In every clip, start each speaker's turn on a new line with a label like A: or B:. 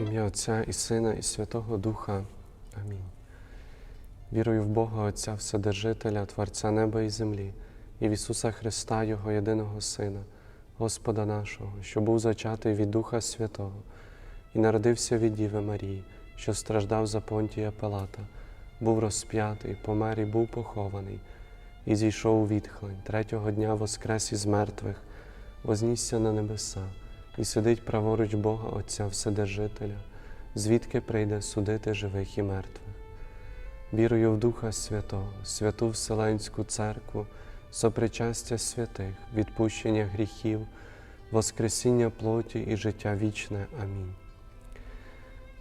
A: Ім'я Отця і Сина, і Святого Духа. Амінь. Вірую в Бога Отця Вседержителя, Творця неба і землі, і в Ісуса Христа, Його єдиного Сина, Господа нашого, що був зачатий від Духа Святого, і народився від Діви Марії, що страждав за Понтія Пилата, був розп'ятий, помер і був похований, і зійшов у відхлень, третього дня воскрес із мертвих, вознісся на небеса і сидить праворуч Бога Отця Вседержителя, звідки прийде судити живих і мертвих. Вірую в Духа Святого, святу Вселенську Церкву, сопричастя святих, відпущення гріхів, Воскресіння плоті і життя вічне. Амінь.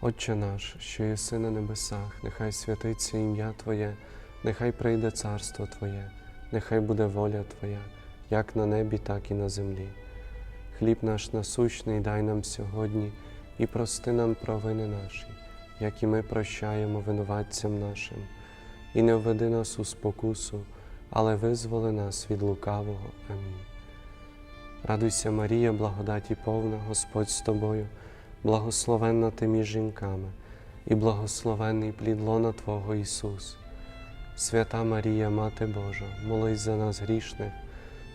A: Отче наш, що єси на небесах, нехай святиться ім'я Твоє, нехай прийде царство Твоє, нехай буде воля Твоя, як на небі, так і на землі. Хліб наш насущний дай нам сьогодні і прости нам провини наші, як і ми прощаємо винуватцям нашим, і не введи нас у спокусу, але визволи нас від лукавого. Амінь. Радуйся, Марія, благодаті повна, Господь з тобою, благословенна ти між жінками, і благословенний плід лона Твого Ісус. Свята Марія, Мати Божа, молись за нас грішних,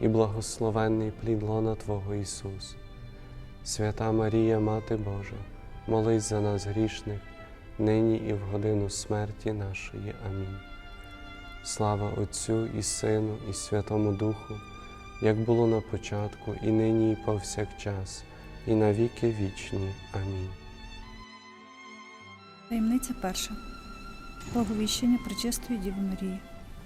A: і благословенний плід лона Твого Ісус. Свята Марія, Мати Божа, молись за нас грішних, нині і в годину смерті нашої. Амінь. Слава Отцю і Сину, і Святому Духу, як було на початку, і нині, і повсякчас, і на віки вічні. Амінь.
B: Таємниця перша. Благовіщення Пречистої Діви Марії.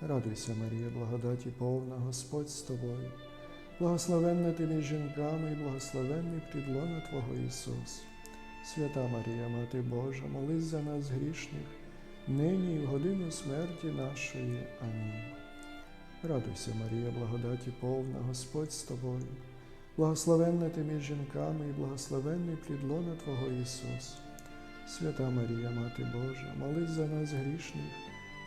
C: Радуйся, Марія, благодаті повна, Господь з тобою. Благословенна ти між жінками і благословенний плід лона Твого Ісус. Свята Марія, Мати Божа, молись за нас грішних, нині і в годину смерті нашої. Амінь. Радуйся, Марія, благодаті повна, Господь з тобою. Благословенна ти між жінками і благословенний плід лона Твого Ісус. Свята Марія, Мати Божа, молись за нас грішних,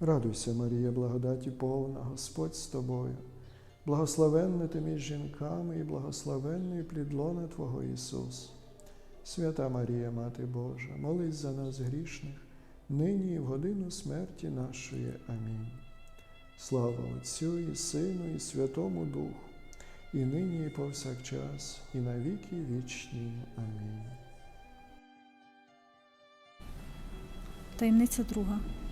C: Радуйся, Марія, благодаті повна, Господь з тобою. Благословенна ти між жінками і благословенний плід лона Твого Ісус. Свята Марія, Мати Божа, молись за нас грішних, нині і в годину смерті нашої. Амінь. Слава Отцю і Сину, і Святому Духу, і нині, і повсякчас, і на віки вічні. Амінь.
B: Таємниця друга.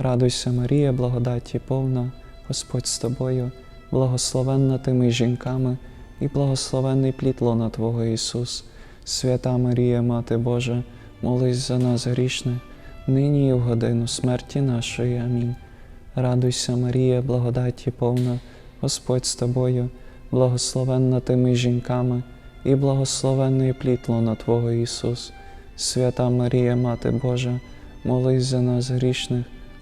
D: Радуйся, Марія, благодаті повна, Господь з тобою, благословенна ти між жінками і благословенний плід лона Твого Ісус. Свята Марія, Мати Божа, молись за нас грішних, нині і в годину смерті нашої. Амінь. Радуйся, Марія, благодаті повна, Господь з тобою, благословенна ти між жінками, і благословенний плід лона Твого Ісус. Свята Марія, Мати Божа, молись за нас грішних,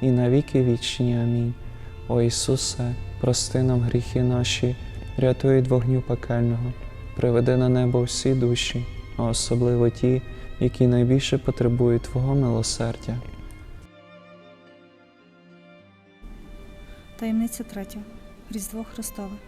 D: і на віки вічні. Амінь. О Ісусе, прости нам гріхи наші, рятуй від вогню пекельного, приведи на небо всі душі, а особливо ті, які найбільше потребують Твого милосердя.
B: Таємниця третя. Різдво Христове.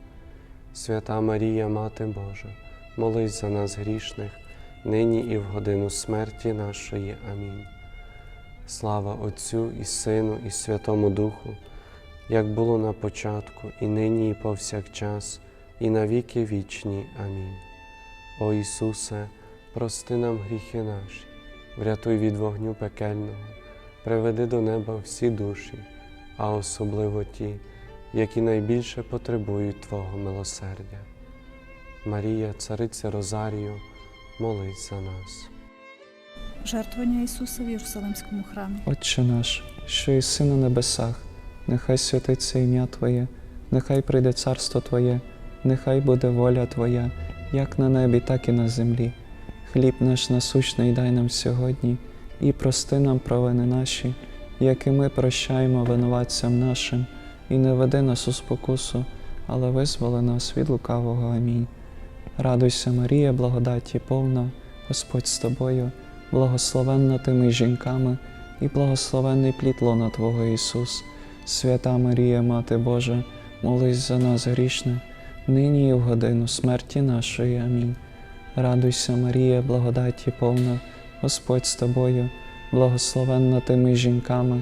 A: Свята Марія, Мати Божа, молись за нас грішних, нині і в годину смерті нашої. Амінь. Слава Отцю і Сину, і Святому Духу, як було на початку, і нині, і повсякчас, і на віки вічні. Амінь. О Ісусе, прости нам гріхи наші, врятуй від вогню пекельного, приведи до неба всі душі, а особливо ті, які найбільше потребують Твого милосердя. Марія, Цариця Розарію, молись за нас.
B: Жертвування Ісуса в Єрусалимському храмі.
D: Отче наш, що єси на небесах, нехай святиться ім'я Твоє, нехай прийде царство Твоє, нехай буде воля Твоя, як на небі, так і на землі. Хліб наш насущний дай нам сьогодні, і прости нам провини наші, як і ми прощаємо винуватцям нашим, і не веди нас у спокусу, але визволи нас від лукавого. Амінь. Радуйся, Марія, благодаті повна, Господь з тобою, благословенна ти між жінками, і благословенний плід лона Твого Ісус. Свята Марія, Мати Божа, молись за нас грішних, нині і в годину смерті нашої. Амінь. Радуйся, Марія, благодаті повна, Господь з тобою, благословенна ти між жінками,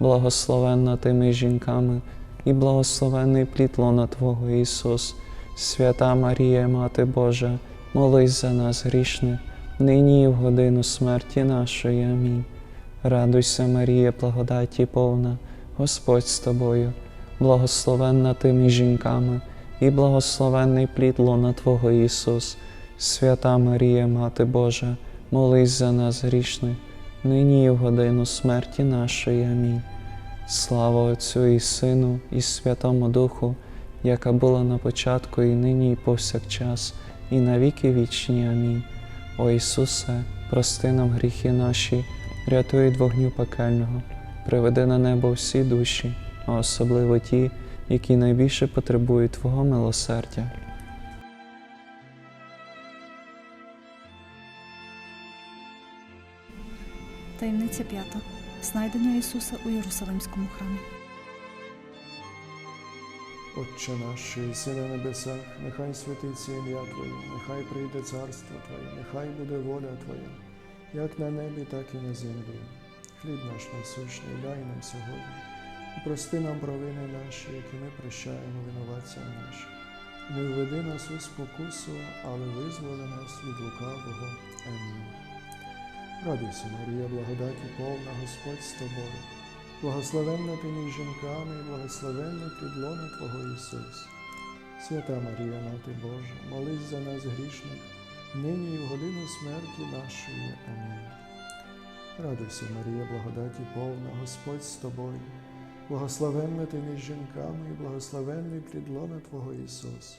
D: благословенна ти між жінками, і благословенний плід лона Твого Ісус. Свята Марія, Мати Божа, молись за нас грішних, нині і в годину смерті нашої. Амінь. Радуйся, Марія, благодаті повна, Господь з тобою, благословенна ти між жінками, і благословенний плід лона Твого Ісус. Свята Марія, Мати Божа, молись за нас грішних, нині і в годину смерті нашої. Амінь. Слава Отцю і Сину, і Святому Духу, яка була на початку, і нині, і повсякчас, і на віки вічні. Амінь. О Ісусе, прости нам гріхи наші, рятуй вогню пекельного, приведи на небо всі душі, а особливо ті, які найбільше потребують Твого милосердя.
B: Таємниця п'ята. Знайдено Ісуса у Єрусалимському храмі.
C: Отче наш, що на небесах, нехай святиться ім'я Твоє, нехай прийде царство Твоє, нехай буде воля Твоя, як на небі, так і на землі. Хліб наш насущний дай нам сьогодні, і прости нам провини наші, які ми прощаємо винуватцям нашим. Не введи нас у спокусу, але визволи нас від лукавого. Амінь. Радуйся, Марія, благодаті повна, Господь з тобою. Благословенна ти між жінками, і благословенний підлона Твого Ісус. Свята Марія, Мати Божа, молись за нас грішних, нині і в годину смерті нашої. Амінь. Радуйся, Марія, благодаті повна, Господь з тобою. Благословенна ти між жінками, і благословенний підлона Твого Ісус.